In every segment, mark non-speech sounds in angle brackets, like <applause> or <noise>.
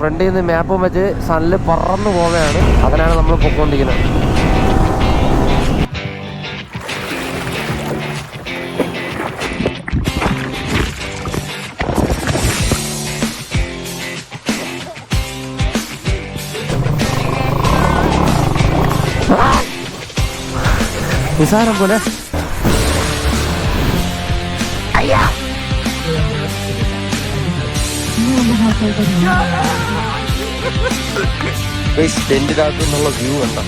ഫ്രണ്ടിൽ നിന്ന് മാപ്പും വെച്ച് സണ്ണിൽ പറന്നു പോവുകയാണ്. അതിനാണ് നമ്മൾ പൊക്കോണ്ടിരിക്കുന്നത്. നിസാരം പോലെ. ടെന്റിനകത്തു നിന്നുള്ള വ്യൂ കണ്ട?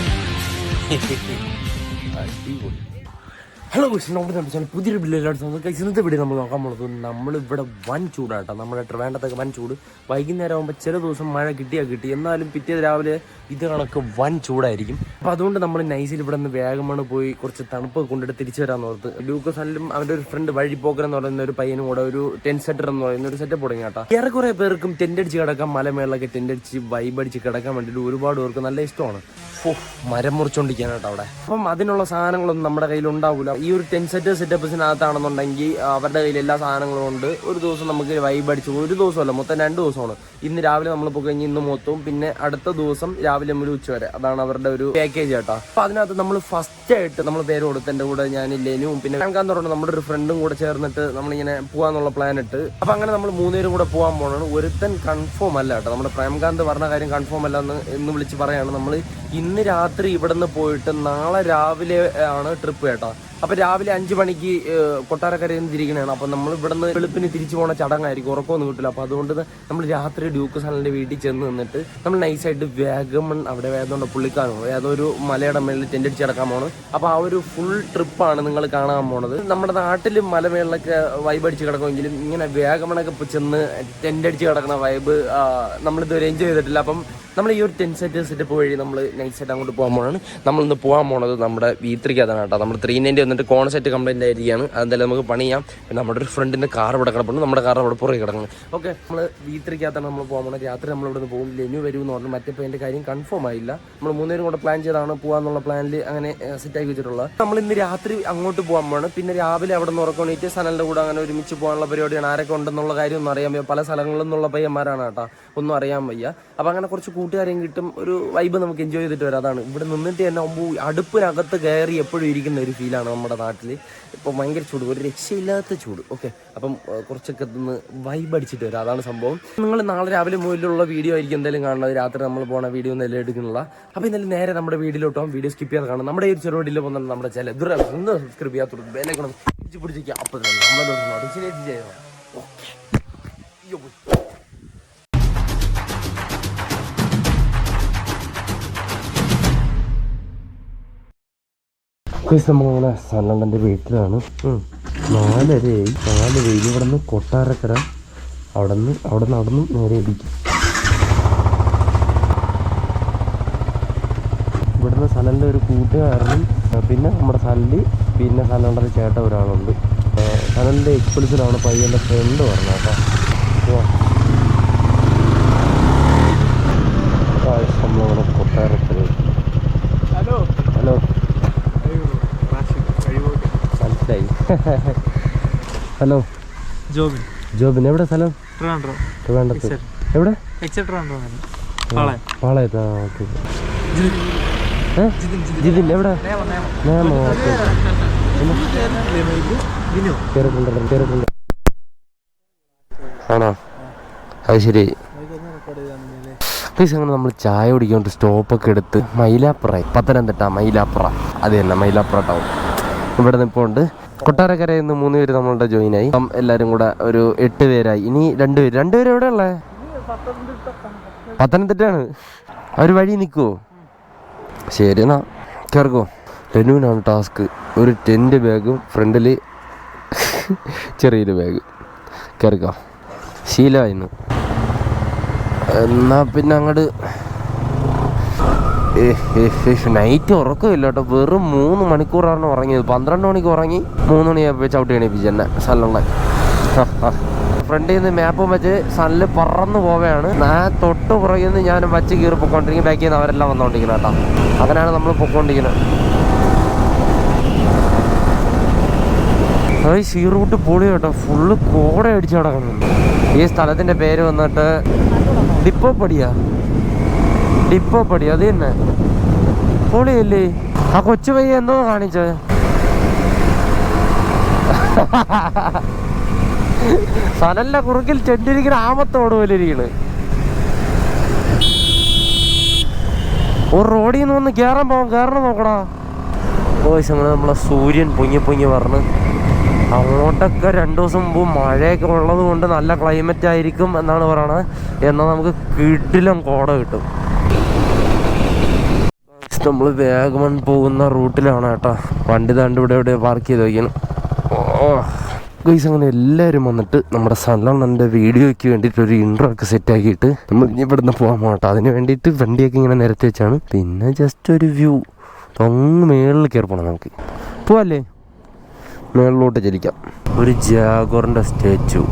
ഹലോ നമ്മുടെ നമ്മുടെ പുതിയൊരു ബില്ലാണ് ഇന്നത്തെ വീഡിയോ നമ്മൾ നോക്കാൻ പോകുന്നത് നമ്മളിവിടെ വൻ ചൂടാട്ടോ. നമ്മുടെ ട്രിവാൻഡത്തൊക്കെ വൻ ചൂട്. വൈകുന്നേരം ആകുമ്പോൾ ചില ദിവസം മഴ കിട്ടിയാൽ കിട്ടി. എന്നാലും പിറ്റേ രാവിലെ ഇത് കണക്ക് വൻ ചൂടായിരിക്കും. അപ്പോൾ അതുകൊണ്ട് നമ്മൾ നൈസിൽ ഇവിടെ നിന്ന് വേഗമാണ് പോയി കുറച്ച് തണുപ്പ് കൊണ്ടിട്ട് തിരിച്ചു വരാൻ ഓർത്ത്. ലൂക്കസ് അല്ലും അവന്റെ ഒരു ഫ്രണ്ട് വഴിപ്പോക്കൻ എന്ന് പറയുന്ന ഒരു പയ്യനും കൂടെ ഒരു ടെൻ സെറ്റർ എന്ന് പറയുന്ന ഒരു സെറ്റപ്പ് തുടങ്ങി കേട്ടോ. ഏറെക്കുറെ പേർക്കും ടെന്റ് അടിച്ച് കിടക്കാൻ മലമേളൊക്കെ ടെന്റ് അടിച്ച് വൈബ് അടിച്ച് കിടക്കാൻ വേണ്ടിയിട്ട് ഒരുപാട് പേർക്ക് നല്ല ഇഷ്ടമാണ്. മരം മുറിച്ചോണ്ടിരിക്കാനാട്ടോ അവിടെ. അപ്പം അതിനുള്ള സാധനങ്ങളൊന്നും നമ്മുടെ കയ്യിൽ ഉണ്ടാവില്ല ഈ ഒരു ടെൻ സെറ്റ് സെറ്റപ്സിനകത്താണെന്നുണ്ടെങ്കിൽ അവരുടെ കയ്യിൽ എല്ലാ സാധനങ്ങളും ഉണ്ട്. ഒരു ദിവസം നമുക്ക് വൈബ് അടിച്ച്. ഒരു ദിവസമല്ല മൊത്തം രണ്ട് ദിവസമാണ്. ഇന്ന് രാവിലെ നമ്മൾ പോയി കഴിഞ്ഞ് ഇന്ന് മൊത്തവും പിന്നെ അടുത്ത ദിവസം രാവിലെ മുതൽ ഉച്ച വരെ. അതാണ് അവരുടെ ഒരു പാക്കേജ് കേട്ടോ. അപ്പൊ അതിനകത്ത് നമ്മൾ ഫസ്റ്റ് ആയിട്ട് നമ്മൾ പേര് കൊടുത്ത് എന്റെ കൂടെ ഞാൻ ലെനുവും പിന്നെ പ്രേംകാന്ത് തുടങ്ങി നമ്മുടെ ഒരു ഫ്രണ്ടും കൂടെ ചേർന്നിട്ട് നമ്മളിങ്ങനെ പോകാന്നുള്ള പ്ലാൻ ഇട്ട്. അപ്പൊ അങ്ങനെ നമ്മൾ മൂന്നുപേരും കൂടെ പോകാൻ പോകണം ഒരുത്തൻ കൺഫേം അല്ല കേട്ടോ. നമ്മുടെ പ്രേംകാന്ത് പറഞ്ഞ കാര്യം കൺഫേം അല്ല എന്ന് എന്ന് വിളിച്ച് പറയാണ് നമ്മൾ ഇന്ന് രാത്രി ഇവിടെ നിന്ന് പോയിട്ട് നാളെ രാവിലെ ആണ് ട്രിപ്പ് കേട്ടോ. അപ്പൊ രാവിലെ അഞ്ചു മണിക്ക് കൊട്ടാരക്കരയിൽ നിന്ന് തിരിക്കണതാണ്. അപ്പൊ നമ്മൾ ഇവിടെ നിന്ന് വെളുപ്പിന് തിരിച്ചു പോകുന്ന ചടങ്ങായിരിക്കും. ഉറക്കമൊന്നും കിട്ടില്ല അപ്പൊ അതുകൊണ്ട് നമ്മൾ രാത്രി ഡ്യൂക്ക് സാലിന്റെ വീട്ടിൽ ചെന്ന് നിന്നിട്ട് നമ്മൾ നൈസായിട്ട് വേഗമൺ അവിടെ വേദമുണ്ട് പുള്ളിക്കാനോ ഏതോ ഒരു മലയുടെ മേളിൽ ടെന്റ് അടിച്ച് കിടക്കാൻ പോകണം അപ്പൊ ആ ഒരു ഫുൾ ട്രിപ്പാണ് നിങ്ങൾ കാണാൻ പോണത്. നമ്മുടെ നാട്ടിൽ മലമേളിലൊക്കെ വൈബ് അടിച്ച് കിടക്കുമെങ്കിലും ഇങ്ങനെ വേഗമണൊക്കെ ചെന്ന് ടെന്റ് അടിച്ച് കിടക്കുന്ന വൈബ് നമ്മളിതുവരെ എൻജോയ് ചെയ്തിട്ടില്ല. അപ്പം നമ്മൾ ഈ ഒരു ടെൻ സെറ്റ് സെറ്റപ്പ് വഴി നമ്മൾ സെറ്റ് അങ്ങോട്ട് പോകാൻ പോകണം നമ്മളിന്ന് പോകാൻ പോണത് നമ്മുടെ വി കേട്ടോ. നമ്മൾ ത്രീ നയന്റി വന്നിട്ട് കോൺസെറ്റ് കംപ്ലൈന്റ് ആയിരിക്കുകയാണ്. അതെന്തായാലും നമുക്ക് പണിയാം പിന്നെ നമ്മുടെ ഒരു ഫ്രണ്ടിന്റെ കാർ ഇവിടെ കിടപ്പുണ്ട്. നമ്മുടെ കാർ അവിടെ പുറകെ കിടക്കുന്നത് ഓക്കെ നമ്മൾ വീട്ടിലേക്കകത്താണ് നമ്മൾ പോകുന്നത്. രാത്രി നമ്മൾ ഇവിടെ നിന്ന് പോകും ലെനു വരും എന്ന് പറഞ്ഞു മറ്റേ പേന്റെ കാര്യം കൺഫേം ആയില്ല. നമ്മൾ മൂന്നുപേരും കൂടെ പ്ലാൻ ചെയ്താണ് പോകാമെന്നുള്ള പ്ലാനിൽ അങ്ങനെ സെറ്റ് ആക്കി വെച്ചിട്ടുള്ളത്. നമ്മൾ ഇന്ന് രാത്രി അങ്ങോട്ട് പോകാൻ പോകണം പിന്നെ രാവിലെ അവിടെ നിന്ന് ഉറക്കണീറ്റ് സനലിന്റെ കൂടെ അങ്ങനെ ഒരുമിച്ച് പോകാനുള്ള പരിപാടിയാണ്. ആരൊക്കെ ഉണ്ടെന്നുള്ള കാര്യം ഒന്നും അറിയാൻ വയ്യ. പല സ്ഥലങ്ങളിൽ നിന്നുള്ള പയ്യന്മാരാണ് കേട്ടോ. ഒന്നും അറിയാൻ വയ്യ. അപ്പം അങ്ങനെ കുറച്ച് കൂട്ടുകാരെയും കിട്ടും. ഒരു വൈബ് നമുക്ക് എൻജോയ് ചെയ്തിട്ട് വരാം. അതാണ്. ഇവിടെ നിന്നിട്ട് തന്നെ അടുപ്പിനകത്ത് കയറി എപ്പോഴും ഇരിക്കുന്ന ഒരു ഫീലാണ് നമ്മുടെ നാട്ടിൽ ഇപ്പോൾ ഭയങ്കര ചൂട് ഒരു രക്ഷയില്ലാത്ത ചൂട്. ഓക്കെ അപ്പം കുറച്ചൊക്കെ ഒന്ന് വൈബ് അടിച്ചിട്ട് വരാം. അതാണ് സംഭവം. നിങ്ങൾ നാളെ രാവിലെ മുതലുള്ള വീഡിയോ ആയിരിക്കും എന്തായാലും കാണുന്നത്. രാത്രി നമ്മൾ പോണ വീഡിയോ ഒന്നും എല്ലാം എടുക്കുന്നില്ല അപ്പോൾ ഇന്നലെ നേരെ നമ്മുടെ വീഡിയോയിലോട്ട് പോകാം വീഡിയോ സ്കിപ്പ് ചെയ്യാതെ കാണാം. നമ്മുടെ ഈ ചെറുവടിയിൽ പോകുന്ന നമ്മുടെ ചില ദുര ഒന്ന് സബ്സ്ക്രൈബ് ബേലേക്കണം പിടിച്ച് പിടിച്ചിരിക്കുക അപ്പോൾ തന്നെ നമ്മളോട് ഓക്കെ നമ്മളിങ്ങനെ സനണ്ടന്റെ വീട്ടിലാണ്. നാലരയായി. നാല് വെയിൽ ഇവിടെ നിന്ന് കൊട്ടാരക്കര. അവിടെ നിന്ന് അവിടെ നടന്നും നേരെ ഇടിക്കും. ഇവിടുന്ന് സനലിന്റെ ഒരു കൂട്ടുകാരനും പിന്നെ നമ്മുടെ സല്ലി പിന്നെ സനലിന്റെ ചേട്ട ഒരാളുണ്ട്. സനലിന്റെ എക്സ്പെൻസിലാണ് പയ്യന്റെ ഫ്രണ്ട് പറഞ്ഞത് കേട്ടോ ആ. ആ, നമ്മളിവിടെ കൊട്ടാരക്കര ഹലോ ഹലോ അയ്യോ റാഷിദ് കഴിവോട്ടെ മനസ്സിലായി <laughs> ഹലോ ജോബിൻ. ജോബിൻ എവിടെ സ്ഥലം? ട്രിവാൻഡ്രം. ട്രിവാൻഡ്രത്ത്. എവിടെ? പാളയത്ത്. ഓക്കെ. ജിതിൻ. എവിടെ? നേമം ഓക്കെ. ആണോ? അത് ശരി. പ്ലീസ് അങ്ങനെ നമ്മൾ ചായ കുടിക്കൊണ്ട് സ്റ്റോപ്പൊക്കെ എടുത്ത് മൈലാപ്പുറ പത്തനംതിട്ട മൈലാപ്പുറ. അത് തന്നെ മൈലാപ്പുറ ടൗൺ ഇവിടെ നിൽപ്പുണ്ട് കൊട്ടാരക്കരയിൽ നിന്ന് മൂന്ന് പേര് നമ്മളുടെ ജോയിൻ ആയി. അപ്പം എല്ലാവരും കൂടെ ഒരു എട്ട് പേരായി. ഇനി രണ്ടുപേര് രണ്ടുപേര് എവിടെ ഉള്ളേ? പത്തനംതിട്ടയാണ്. അവർ വഴി നിൽക്കുവോ? ശരി എന്നാ. കയറിക്കോ ടെനുവിനാണ് ടാസ്ക് ഒരു ടെന്റ് ബാഗും ഫ്രണ്ടിൽ ചെറിയൊരു ബാഗ് കയറിക്കോ ശീലമായിരുന്നു. എന്നാ പിന്നെ അങ്ങോട്ട് നൈറ്റ് ഉറക്കമില്ല കേട്ടോ വെറും മൂന്ന് മണിക്കൂറാണ് ഉറങ്ങിയത്. പന്ത്രണ്ട് മണിക്ക് ഉറങ്ങി മൂന്ന് മണിയായപ്പോൾ ചവിട്ടി എണീപ്പിച്ചു എന്നെ സല്ലുള്ള ഫ്രണ്ടിൽ നിന്ന് മാപ്പും വെച്ച് സണ്ണിൽ പറന്ന് പോവുകയാണ്. ഞാൻ തൊട്ട് പുറകിൽ നിന്ന് ഞാൻ വച്ച് കീറി പൊക്കോണ്ടിരിക്കും ബാക്കിൽ നിന്ന് അവരെല്ലാം വന്നുകൊണ്ടിരിക്കുന്നത് കേട്ടോ. അങ്ങനെയാണ് നമ്മൾ പൊക്കോണ്ടിരിക്കുന്നത് അത് സീ റൂട്ട് പൊളി കേട്ടോ. ഫുള്ള് കോട അടിച്ചു കിടക്കുന്നുണ്ട് ഈ സ്ഥലത്തിന്റെ പേര് വന്നിട്ട് ഡിപ്പോ പടിയാ. ഡിപ്പോ പടി അത് തന്നെ. പൊളിയല്ലേ? ആ കൊച്ചു പയ്യ എന്തോ കാണിച്ചത്. സനല്ല കുറുക്കിൽ ചെണ്ടിരിക്കുന്ന ആമത്തോട് പോലെ ഇരിക്കണ്. ഒരു റോഡിൽ നിന്ന് വന്ന് കേറാൻ പോകാം കയറണം നോക്കടാ. പോയി നമ്മൾ നമ്മളെ സൂര്യൻ പൊങ്ങി പൊങ്ങി പറഞ്ഞ് അങ്ങോട്ടൊക്കെ രണ്ടു ദിവസം മുമ്പ് മഴയൊക്കെ ഉള്ളത് കൊണ്ട് നല്ല ക്ലൈമറ്റ് ആയിരിക്കും എന്നാണ് പറയണത്. എന്നാൽ നമുക്ക് കിടിലം കോട കിട്ടും. നമ്മൾ വേഗമൺ പോകുന്ന റൂട്ടിലാണ് കേട്ടോ. വണ്ടി താണ്ട് ഇവിടെ ഇവിടെ പാർക്ക് ചെയ്ത് വയ്ക്കണം ഓ ഗൈസ് അങ്ങനെ എല്ലാവരും വന്നിട്ട് നമ്മുടെ സലണ്ണന്റെ വീഡിയോയ്ക്ക് വേണ്ടിയിട്ട് ഒരു ഇൻട്രോ ഒക്കെ സെറ്റ് ആക്കിയിട്ട് നമ്മൾ ഇനി ഇവിടുന്ന് പോകാൻ പോകട്ടോ അതിന് വേണ്ടിയിട്ട് വണ്ടിയൊക്കെ ഇങ്ങനെ നിരത്തി വെച്ചാണ്. പിന്നെ ജസ്റ്റ് ഒരു വ്യൂ തൊങ്ങ് മേളിൽ കയറി പോകണം നമുക്ക്. പോവല്ലേ? മേളിലോട്ട് ചലിക്കാം. ഒരു ജാഗോറിന്റെ സ്റ്റേച്ചു.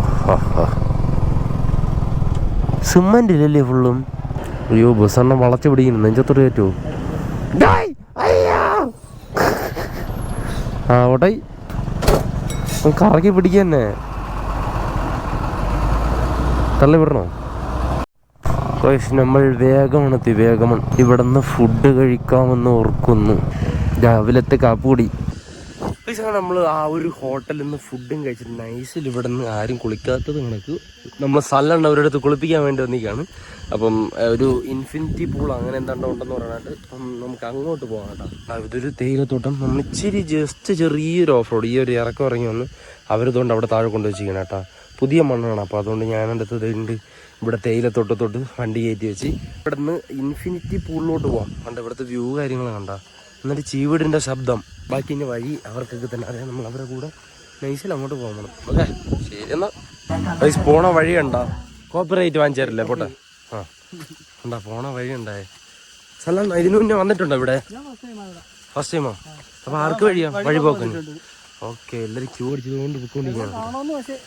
സിമ്മന്റ് ഇല്ലല്ലേ ഫുള്ളും അയ്യോ ബസ് എണ്ണം വളച്ചു പിടിക്കുന്നു. നെഞ്ചത്തോട്ട് കയറ്റുമോ. ആ ഓട്ടായി കറക്കി പിടിക്കന്നെ തള്ളി വിടണോ? നമ്മൾ വേഗമണെത്തി വേഗമൺ നിന്ന് ഫുഡ് കഴിക്കാമെന്ന് ഓർക്കുന്നു. രാവിലത്തെ കാപ്പുകൂടി. നമ്മൾ ആ ഒരു ഹോട്ടലിൽ നിന്ന് ഫുഡും കഴിച്ചിട്ട് നൈസിൽ ഇവിടെ നിന്ന് ആരും കുളിക്കാത്തത് കണക്ക്. നമ്മൾ സ്ഥലമുണ്ട് അവരുടെ അടുത്ത് കുളിപ്പിക്കാൻ വേണ്ടി വന്നിരിക്കുകയാണ്. അപ്പം ഒരു ഇൻഫിനിറ്റി പൂൾ അങ്ങനെ എന്താണ്ടോ ഉണ്ടെന്ന് പറയാനായിട്ട് നമുക്ക് അങ്ങോട്ട് പോകാം കേട്ടോ. ഇതൊരു തേയിലത്തോട്ടം. നമ്മൾ ഇച്ചിരി ജസ്റ്റ് ചെറിയൊരു ഓഫ് റോഡ് ഈ ഒരു ഇറക്കം ഇറങ്ങി വന്ന് അവരിതുകൊണ്ട് അവിടെ താഴെ കൊണ്ട് വെച്ചിരിക്കണം കേട്ടോ. പുതിയ മണ്ണാണ്. അപ്പോൾ അതുകൊണ്ട് ഞാൻ എന്റെ അടുത്ത് ഉണ്ട് ഇവിടെ തേയിലത്തോട്ടത്തോട്ട് വണ്ടി കയറ്റി വെച്ച് ഇവിടെ നിന്ന് ഇൻഫിനിറ്റി പൂളിലോട്ട് പോകാം കണ്ട ഇവിടുത്തെ വ്യൂ കാര്യങ്ങൾ കണ്ട? എന്നിട്ട് ചീവിടിന്റെ ശബ്ദം. ബാക്കി ഇനി വഴി അവർക്കൊക്കെ തന്നെ അറിയാം. നമ്മൾ അവരുടെ കൂടെ നൈസിൽ അങ്ങോട്ട് പോകണം. ഓക്കെ? ശരി എന്നാ. പോണ വഴി ഉണ്ടോ കോപ്പറേറ്റ് വാങ്ങിച്ചു തരില്ലേ പോട്ടെ. ആ. ഉണ്ടാ പോണ വഴി ഉണ്ടായേ. സ്ഥലം ഇതിനു മുന്നേ വന്നിട്ടുണ്ടോ ഇവിടെ? ഫസ്റ്റ് ടൈമോ അപ്പൊ ആർക്ക് വഴിയാ? വഴി പോക്കുന്നു ഓക്കെ എല്ലാരും ക്യൂ അടിച്ചതുകൊണ്ട്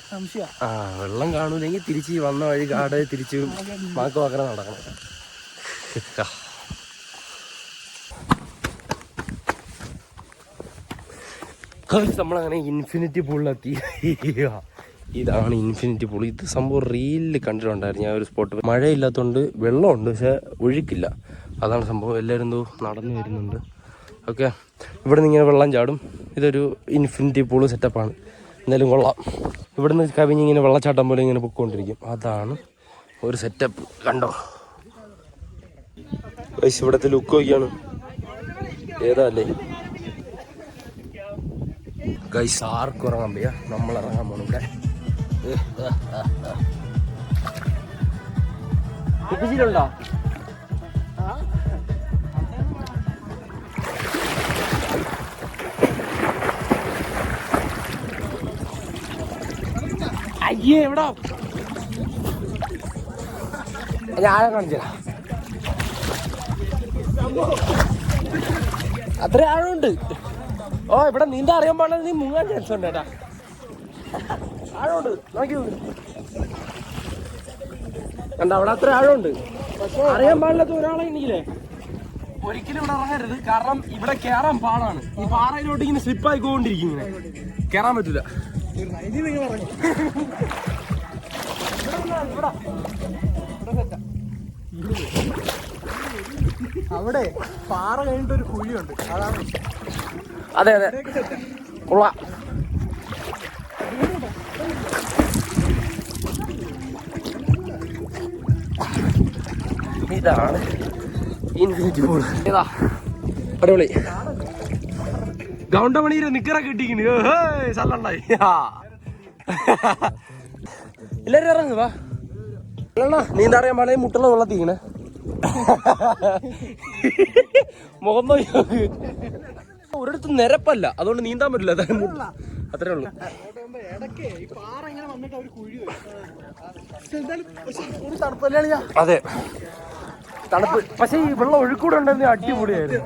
സംശയ. ആ വെള്ളം കാണൂലെങ്കിൽ തിരിച്ച് വന്ന വഴി കാട് തിരിച്ച് മാക്ക് വാക്കറ നടക്കണം ആ. ഗൈസ്, നമ്മളങ്ങനെ ഇൻഫിനിറ്റി പൂളിലെത്തി ഇതാണ് ഇൻഫിനിറ്റി പൂൾ ഇത് സംഭവം റീലിൽ കണ്ടിട്ടുണ്ടായിരുന്നു. ഞാൻ ഒരു സ്പോട്ട് മഴയില്ലാത്തതുകൊണ്ട് വെള്ളമുണ്ട് പക്ഷെ ഒഴുക്കില്ല. അതാണ് സംഭവം. എല്ലാവരും എന്തോ നടന്നു വരുന്നുണ്ട്. ഓക്കെ. ഇവിടെ നിന്ന് ഇങ്ങനെ വെള്ളം ചാടും. ഇതൊരു ഇൻഫിനിറ്റി പൂൾ സെറ്റപ്പാണ് എന്തായാലും കൊള്ളാം. ഇവിടെ നിന്ന് കവിഞ്ഞ് ഇങ്ങനെ വെള്ളച്ചാട്ടം പോലെ ഇങ്ങനെ പൊക്കോണ്ടിരിക്കും. അതാണ് ഒരു സെറ്റപ്പ് കണ്ടോ? ഇവിടുത്തെ ലുക്ക് നോക്കിയാണ്. ഏതാ അല്ലേ? ഗൈസ് ആർക്കും ഇറങ്ങാൻ വയ്യ നമ്മൾ ഇറങ്ങാൻ പോണു ഇവിടെ. അയ്യേ എവിടാ? ഞാൻ കാണിച്ചതാ അത്ര ആഴമുണ്ട്. ഓ ഇവിടെ നീന്താ അറിയാൻ പാടില്ല നീ മുങ്ങാൻ ചാൻസ് ഉണ്ട് ഏട്ടാ ആഴമുണ്ട് നോക്കി. കണ്ട അവിടെ അത്ര ആഴമുണ്ട്. അറിയാൻ പാടില്ലാത്ത ഒരാളെ ഇനിയില്ലേ ഒരിക്കലും ഇവിടെ ഇറങ്ങരുത് കാരണം ഇവിടെ കേറാൻ പാടാണ്. ഈ പാറയിലോട്ട് ഇങ്ങനെ സ്ലിപ്പ് ആയിക്കൊണ്ടിരിക്കും ഇങ്ങനെ. കേറാൻ പറ്റില്ല അവിടെ പാറ കഴിഞ്ഞിട്ട് ഒരു കുഴിയുണ്ട്. അതാണ് അതെ അതെ. കൊള്ളാം. ഇതാണ് ഇൻഫിനിറ്റി പൂൾ ഇതാ. അടിപൊളി. ഗൗണ്ടമണിയിലെ നിക്കറൊക്കെ ഇട്ടിക്കുന്നു സ്ഥലമുണ്ടായി <laughs> എല്ലാരും ഇറങ്ങുക വാ. അല്ലണ്ണ നീന്താ അറിയാൻ പാടില്ല? മുട്ടുള്ള വെള്ളത്തിങ്ങനെ <laughs> മുഖം നോക്ക്. ഒരിടത്ത് നിരപ്പല്ല. അതുകൊണ്ട് നീന്താൻ പറ്റില്ല. അത്രേ ഉള്ളൂ. ഈ പാറ ഇങ്ങനെ വന്നിട്ട് ഒരു കുഴി വരും. പക്ഷെ ഒരു തണുപ്പല്ലേ അതെ. തണുപ്പ് പക്ഷേ ഈ വെള്ളം ഒഴുക്കൂടെ ഉണ്ടെന്ന് അടിപൊളിയായിരുന്നു.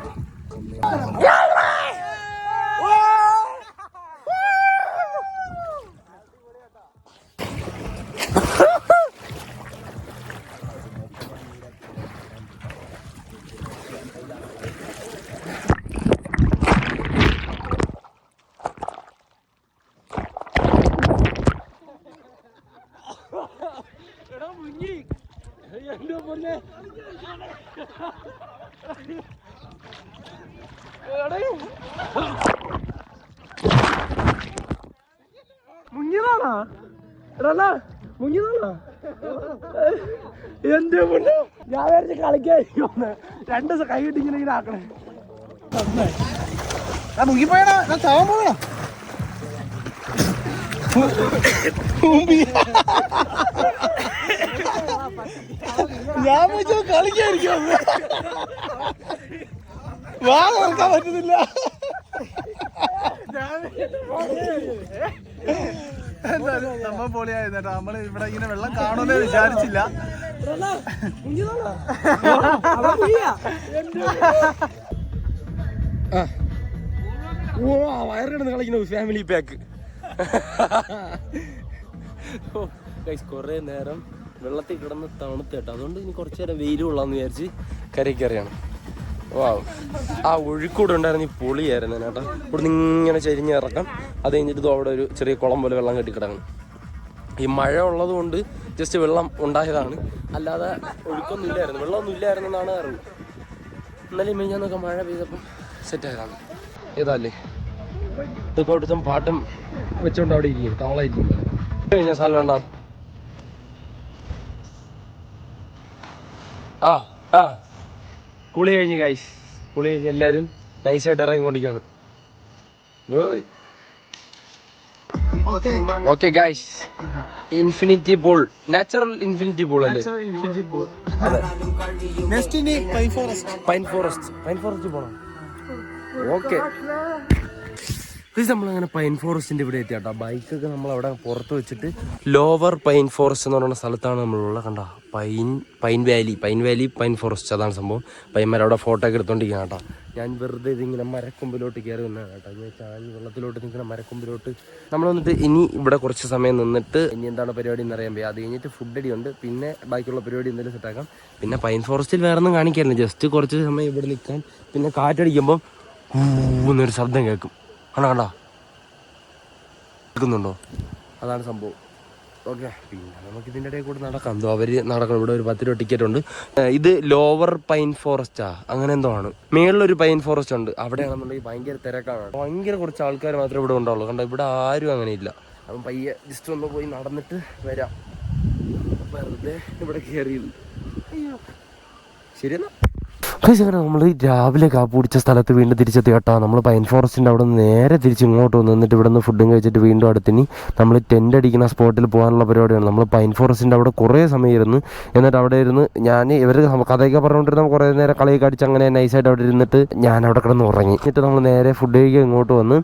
രണ്ട് ദിവസം കൈ കിട്ടി ഇങ്ങനെ ഇങ്ങനെ ആക്കണേ. ഞാൻ മുങ്ങിപ്പോയടാ. ഞാൻ ചാവാൻ പോകണ ഞാൻ വെച്ചത് കളിക്കായിരിക്കും. വാ പറ്റുന്നില്ല. നമ്മ പൊളിയായിരുന്നു കേട്ടോ നമ്മൾ ഇവിടെ ഇങ്ങനെ വെള്ളം കാണുമെന്ന് വിചാരിച്ചില്ല. ഓ വയറിടുന്ന് കളിക്കുന്ന ഫാമിലി പാക്ക് കുറേ നേരം വെള്ളത്തിൽ കിടന്ന് തണുത്തേട്ടോ അതുകൊണ്ട് ഇനി കുറച്ചു നേരം വെയിൽ കൊള്ളാന്ന് വിചാരിച്ച് കരയ്ക്ക് അറിയണം ആ ഒഴുക്കൂടെ ഉണ്ടായിരുന്ന ഈ പൊളിയായിരുന്നു കേട്ടോ. ഇവിടെ നിന്ന് ഇങ്ങനെ ചരിഞ്ഞ് ഇറക്കാം അത് കഴിഞ്ഞിട്ട് അവിടെ ഒരു ചെറിയ കുളം പോലെ വെള്ളം കെട്ടി ഈ മഴ ഉള്ളത് കൊണ്ട് ജസ്റ്റ് വെള്ളം ഉണ്ടായതാണ്. അല്ലാതെ ഒഴുക്കൊന്നും ഇല്ലായിരുന്നു. വെള്ളമൊന്നും ഇല്ലായിരുന്നു എന്നാണ് അറിവ് ഇന്നലെ മെയ്യാന്നൊക്കെ മഴ പെയ്തപ്പം സെറ്റ് ആയതാണ്. ഏതാല്ലേ ഇതൊക്കെ അവിടുത്തെ പാട്ടും വെച്ചുകൊണ്ട് അവിടെ ഇരിക്കും താളായിരിക്കും കഴിഞ്ഞ സ്ഥലം ഉണ്ടാ ആ ആ കുളി കഴിഞ്ഞ് ഗൈസ് കുളി കഴിഞ്ഞ് എല്ലാവരും നൈസായിട്ട് ഇറങ്ങിക്കൊണ്ടിരിക്കുകയാണ്. Okay guys infinity pool natural infinity pool അല്ലേ? പൈൻ ഫോറസ്റ്റ് പൈൻ ഫോറസ്റ്റ് പോണം. ഓക്കെ നമ്മളങ്ങനെ പൈൻ ഫോറസ്റ്റിന്റെ ഇവിടെ എത്തി കേട്ടോ ബൈക്കൊക്കെ നമ്മൾ അവിടെ പുറത്ത് വെച്ചിട്ട് ലോവർ പൈൻ ഫോറസ്റ്റ് എന്ന് പറയുന്ന സ്ഥലത്താണ് നമ്മളുള്ള കണ്ട? Pine pine valley pine valley pine forest അതാണ് സംഭവം. പൈന്മാർ അവിടെ ഫോട്ടോ ഒക്കെ എടുത്തോണ്ടിരിക്കുക കേട്ടോ. ഞാൻ വെറുതെ ഇതിങ്ങനെ മരക്കൊമ്പിലോട്ട് കയറി വന്നതാണ് കേട്ടോ. ഞാൻ ചാഞ്ഞ് വെള്ളത്തിലോട്ട് നിൽക്കുന്ന മരക്കൊമ്പിലോട്ട്. നമ്മൾ വന്നിട്ട് ഇനി ഇവിടെ കുറച്ച് സമയം നിന്നിട്ട് ഇനി എന്താണ് പരിപാടി എന്ന് അറിയാൻ പറ്റും അത് കഴിഞ്ഞിട്ട് ഫുഡ് അടി ഉണ്ട്. പിന്നെ ബാക്കിയുള്ള പരിപാടി എന്തെങ്കിലും സെറ്റാക്കാം പിന്നെ പൈൻ ഫോറസ്റ്റിൽ വേറെ ഒന്നും കാണിക്കാറില്ല. ജസ്റ്റ് കുറച്ച് സമയം ഇവിടെ നിൽക്കാൻ. പിന്നെ കാറ്റടിക്കുമ്പോൾ എന്നൊരു ശബ്ദം കേൾക്കും. കണ്ടോ കണ്ടോ? കേൾക്കുന്നുണ്ടോ? അതാണ് സംഭവം. ഓക്കെ. പിന്നെ നമുക്ക് ഇതിന്റെ ഇടയിൽ കൂടെ നടക്കാം. എന്തോ അവർ നടക്കണം. ഇവിടെ ഒരു പത്ത് രൂപ ടിക്കറ്റ് ഉണ്ട് ഇത് ലോവർ പൈൻ ഫോറസ്റ്റാ അങ്ങനെ എന്തോ ആണ്. മേളിലൊരു പൈൻ ഫോറസ്റ്റ് ഉണ്ട്. അവിടെയാണെന്നുണ്ടെങ്കിൽ ഭയങ്കര തിരക്കാണ്. ഭയങ്കര കുറച്ച് ആൾക്കാർ മാത്രമേ ഇവിടെ ഉണ്ടാവുള്ളൂ. കണ്ടോ ഇവിടെ ആരും അങ്ങനെ ഇല്ല. അപ്പം പയ്യെ ജസ്റ്റ് ഒന്ന് പോയി നടന്നിട്ട് വരാം. വെറുതെ ഇവിടെ കയറിയത് ശരിയെന്നാ? നമ്മൾ രാവിലെ കാപ്പ് കുടിച്ച സ്ഥലത്ത് വീണ്ടും തിരിച്ചെത്തി. കേട്ടോ നമ്മൾ പൈൻ ഫോറസ്റ്റിന്റെ അവിടെ നിന്ന് നേരെ തിരിച്ച് ഇങ്ങോട്ട് വന്ന് എന്നിട്ട് ഇവിടെ നിന്ന് ഫുഡും കഴിച്ചിട്ട് വീണ്ടും അടുത്തിനി നമ്മൾ ടെന്റ് അടിക്കുന്ന സ്പോട്ടിൽ പോകാനുള്ള പരിപാടിയാണ്. നമ്മൾ പൈൻ ഫോറസ്റ്റിന്റെ അവിടെ കുറേ സമയം ഇരുന്നു എന്നിട്ട് അവിടെ ഇരുന്ന് ഞാൻ ഇവർ കഥയൊക്കെ പറഞ്ഞുകൊണ്ടിരുന്ന കുറേ നേരം കളിയൊക്കെ അടിച്ച് അങ്ങനെ നൈസായിട്ട് അവിടെ ഇരുന്നിട്ട് ഞാൻ അവിടെ കിടന്ന് ഉറങ്ങി. എന്നിട്ട് നമ്മൾ നേരെ ഫുഡ് കഴിക്കാൻ ഇങ്ങോട്ട് വന്ന്